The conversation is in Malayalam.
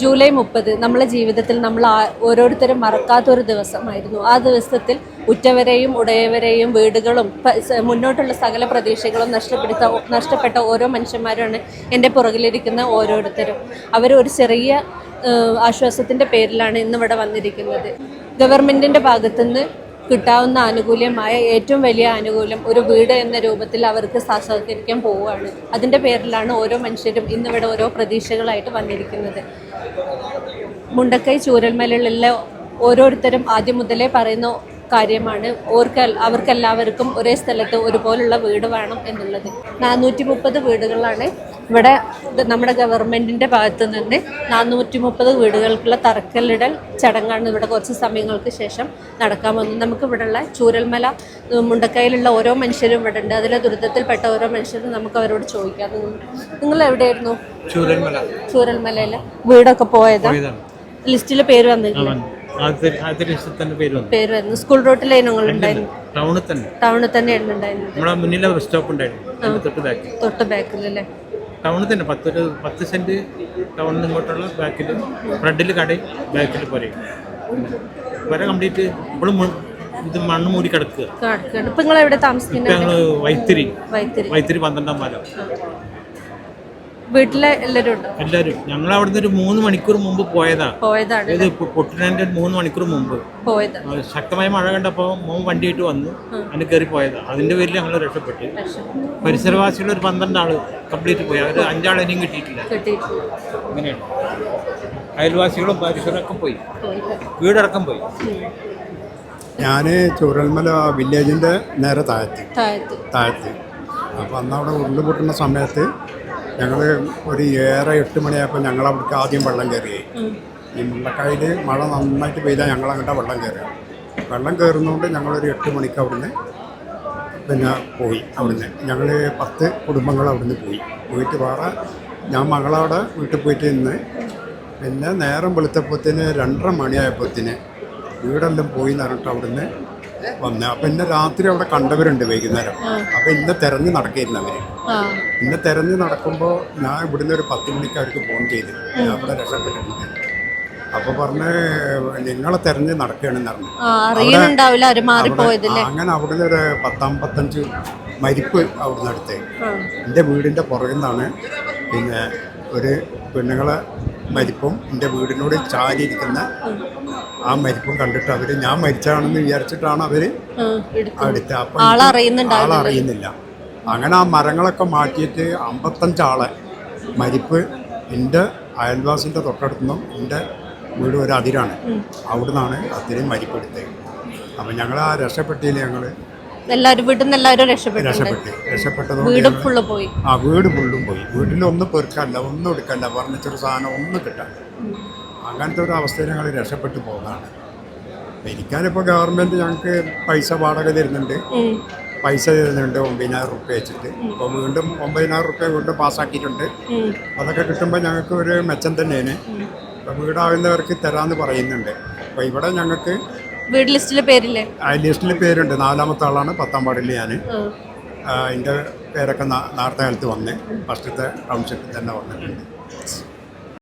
ജൂലൈ മുപ്പത് നമ്മളെ ജീവിതത്തിൽ നമ്മൾ ഓരോരുത്തരും മറക്കാത്തൊരു ദിവസമായിരുന്നു. ആ ദിവസത്തിൽ ഉറ്റവരെയും ഉടയവരെയും വീടുകളും മുന്നോട്ടുള്ള സകല പ്രതീക്ഷകളും നഷ്ടപ്പെടുത്ത നഷ്ടപ്പെട്ട ഓരോ മനുഷ്യന്മാരാണ് എന്റെ പുറകിലിരിക്കുന്ന ഓരോരുത്തരും. അവർ ഒരു ചെറിയ ആശ്വാസത്തിന്റെ പേരിലാണ് ഇന്നിവിടെ വന്നിരിക്കുന്നത്. ഗവൺമെന്റിന്റെ ഭാഗത്തുനിന്ന് കിട്ടാവുന്ന ആനുകൂല്യമായ ഏറ്റവും വലിയ ആനുകൂല്യം ഒരു വീട് എന്ന രൂപത്തിൽ അവർക്ക് സാക്ഷാത്കരിക്കാൻ പോവുകയാണ്. അതിന്റെ പേരിലാണ് ഓരോ മനുഷ്യരും ഇന്നിവിടെ ഓരോ പ്രതീക്ഷകളായിട്ട് വന്നിരിക്കുന്നത്. മുണ്ടക്കൈ ചൂരൽമലയിലുള്ള ഓരോരുത്തരും ആദ്യം മുതലേ പറയുന്ന കാര്യമാണ് ഓർക്ക് അവർക്കെല്ലാവർക്കും ഒരേ സ്ഥലത്ത് ഒരുപോലുള്ള വീട് വേണം എന്നുള്ളത്. നാനൂറ്റി മുപ്പത് വീടുകളാണ് ഇവിടെ നമ്മുടെ ഗവൺമെന്റിന്റെ ഭാഗത്തു നിന്ന് നാനൂറ്റി മുപ്പത് വീടുകൾക്കുള്ള തറക്കല്ലിടൽ ചടങ്ങാണ് ഇവിടെ കുറച്ച് സമയങ്ങൾക്ക് ശേഷം നടക്കാൻ പോകുന്നത്. നമുക്ക് ഇവിടെയുള്ള ചൂരൽമല മുണ്ടക്കയിലുള്ള ഓരോ മനുഷ്യരും ഇവിടെ ഉണ്ട്. അതിലെ ദുരിതത്തിൽപ്പെട്ട ഓരോ മനുഷ്യരും നമുക്ക് അവരോട് ചോദിക്കാം. നിങ്ങൾ എവിടെയായിരുന്നു? ചൂരൽമല. ചൂരൽമലയിൽ വീടൊക്കെ പോയത്? ലിസ്റ്റിൽ പേര് വന്നിട്ടില്ല? ആദ്യത്തെ ആദ്യത്തെ ലിസ്റ്റിൽ തന്നെ പേര് വന്നു. പേര് വരുന്നു സ്കൂൾ റോട്ടിലെ ഉണ്ടായിരുന്നു? ടൗണിൽ തന്നെ. ടൗണിൽ തന്നെയായിരുന്നു ഉണ്ടായിരുന്നത്. തൊട്ട് ബാക്കിൽ അല്ലേ? ടൗണിൽ തന്നെ പത്തൊരു പത്ത് സെന്റ് ടൗണിൽ ഇങ്ങോട്ടുള്ള ബാക്കിൽ ഫ്രണ്ടിൽ കട ബാക്കിൽ പോരെ. വരെ കംപ്ലീറ്റ് ഇപ്പോഴും ഇത് മണ്ണ് മൂടി കിടക്കുക. ഞങ്ങൾ വൈത്തിരി. വൈത്തിരി. വൈത്തിരി പന്ത്രണ്ടാം പാലം. വീട്ടിലെ എല്ലാവരും ഉണ്ട്? എല്ലാവരും. ഞങ്ങൾ അവിടുന്ന് ഒരു മൂന്ന് മണിക്കൂർ മുമ്പ് പോയതാ. പോയതാണ് ഇത് പൊട്ടിനതിന്റെ മൂന്ന് മണിക്കൂർ മുമ്പ്. പോയത്. ശക്തമായ മഴ കണ്ടപ്പോ മോൻ വണ്ടിയായിട്ട് വന്നു. അതിന് കയറി പോയതാ. അതിന്റെ പേരിൽ ഞങ്ങൾ രക്ഷപ്പെട്ടു. പരിസരവാസികൾ ഒരു പന്ത്രണ്ട് ആൾ കംപ്ലീറ്റ് പോയി. അവർ അഞ്ചാൾ ഇനിയും കിട്ടിയിട്ടില്ല. അങ്ങനെയാണ് അയൽവാസികളും പരിസരമൊക്കെ പോയി. പോയി. വീടടക്കം പോയി. ഞാൻ ചൂരൽമല വില്ലേജിന്റെ നേരെ താഴ്ത്തി. താഴത്ത്. താഴത്ത്. അപ്പോൾ അന്ന് അവിടെ ഉരുൾ പൊട്ടുന്ന സമയത്ത് ഞങ്ങൾ ഒരു ഏറെ എട്ട് മണിയായപ്പോൾ ഞങ്ങൾ അവിടേക്ക് ആദ്യം വെള്ളം കയറി. ഈ മുണ്ടക്കായിൽ മഴ നന്നായിട്ട് പെയ്താൽ ഞങ്ങൾ അങ്ങോട്ട് വെള്ളം കയറി വെള്ളം കയറുന്നതുകൊണ്ട് ഞങ്ങളൊരു എട്ട് മണിക്ക് അവിടുന്ന് പിന്നെ പോയി അവിടുന്ന്. ഞങ്ങൾ പത്ത് കുടുംബങ്ങൾ അവിടുന്ന് പോയി. പോയിട്ട് വേറെ ഞാൻ മകളവിടെ വീട്ടിൽ പോയിട്ട് നിന്ന് പിന്നെ നേരം വെളുത്തപ്പത്തിന് രണ്ടര മണിയായപ്പത്തിന് വീടെല്ലാം പോയി എന്ന് പറഞ്ഞിട്ട് അവിടുന്ന് വന്ന്. അപ്പൊ ഇന്നെ രാത്രി അവിടെ കണ്ടവരുണ്ട് വൈകുന്നേരം. അപ്പൊ ഇന്നെ തെരഞ്ഞു നടക്കായിരുന്നു അവർ. ഇന്നെ തെരഞ്ഞു നടക്കുമ്പോൾ ഞാൻ ഇവിടുന്ന് ഒരു പത്ത് മണിക്ക് അവർക്ക് ഫോൺ ചെയ്തു. ഞാൻ അവിടെ രക്ഷപ്പെട്ടിട്ടുണ്ട് അപ്പൊ പറഞ്ഞ് നിങ്ങളെ തെരഞ്ഞു നടക്കുകയാണെന്ന് പറഞ്ഞു. അങ്ങനെ അവിടുന്ന് ഒരു പത്താമ്പത്തഞ്ച് മരിപ്പ് അവിടുന്ന് അടുത്ത് ആ. എന്റെ വീടിന്റെ പുറകിൽ നിന്നാണ് പിന്നെ ഒരു പെണ്ണുങ്ങളെ മരിപ്പും എന്റെ വീടിനോട് ചാരിയിരിക്കുന്ന ആ മരിപ്പും കണ്ടിട്ട് അവർ ഞാൻ മരിച്ചാണെന്ന് വിചാരിച്ചിട്ടാണ് അവർ അടുത്ത് അപ്പം ആളറിയുന്നില്ല. അങ്ങനെ ആ മരങ്ങളൊക്കെ മാറ്റിയിട്ട് അമ്പത്തഞ്ചാളെ മരിപ്പ് എന്റെ അയൽവാസിന്റെ തൊട്ടടുത്തുനിന്നും എന്റെ വീട് ഒരു അതിരാണ്. അവിടുന്നാണ് അത്തിരി മരിപ്പെടുത്തത് അപ്പം ഞങ്ങൾ ആ രക്ഷപ്പെട്ടിയിൽ ഞങ്ങൾ എല്ലാവരും വീട്ടിൽ നിന്ന് എല്ലാവരും രക്ഷപ്പെട്ടിട്ടുണ്ട് രക്ഷപ്പെട്ട്. രക്ഷപ്പെട്ടതുകൊണ്ട് വീട് ഞങ്ങൾ ഫുള്ള് പോയി. ആ വീട് ഫുള്ളും പോയി. വീട്ടിലൊന്നും പെറുക്കല്ല ഒന്നും എടുക്കല്ല ഫർണിച്ചർ സാധനം ഒന്നും കിട്ടാൻ. അങ്ങനത്തെ ഒരു അവസ്ഥയിൽ ഞങ്ങൾ രക്ഷപ്പെട്ടു പോകുന്നതാണ് എനിക്കാനിപ്പോൾ ഗവൺമെന്റ് ഞങ്ങൾക്ക് പൈസ വാടക തരുന്നുണ്ട്. ഉം. പൈസ തരുന്നുണ്ട് ഒമ്പതിനായിരം റുപ്യ വെച്ചിട്ട്. ഇപ്പോൾ വീണ്ടും ഒമ്പതിനായിരം റുപ്യ വീണ്ടും പാസ്സാക്കിയിട്ടുണ്ട്. ഉം. അതൊക്കെ കിട്ടുമ്പോൾ ഞങ്ങൾക്ക് ഒരു മെച്ചം തന്നെയാണ്. ഇപ്പോൾ വീടാവുന്നവർക്ക് തരാമെന്ന് പറയുന്നുണ്ട്. അപ്പോൾ ഇവിടെ ഞങ്ങൾക്ക് വീട് ലിസ്റ്റിലെ പേരില്ലേ? ആ ലിസ്റ്റിൽ പേരുണ്ട്. നാലാമത്തെ ആളാണ് പത്താം വാർഡിൽ ഞാൻ. എന്റെ പേരൊക്കെ നേരത്തെ കാലത്ത് വന്നേ ഫസ്റ്റത്തെ ടൗൺഷിപ്പിൽ തന്നെ വന്നിട്ടുണ്ട്.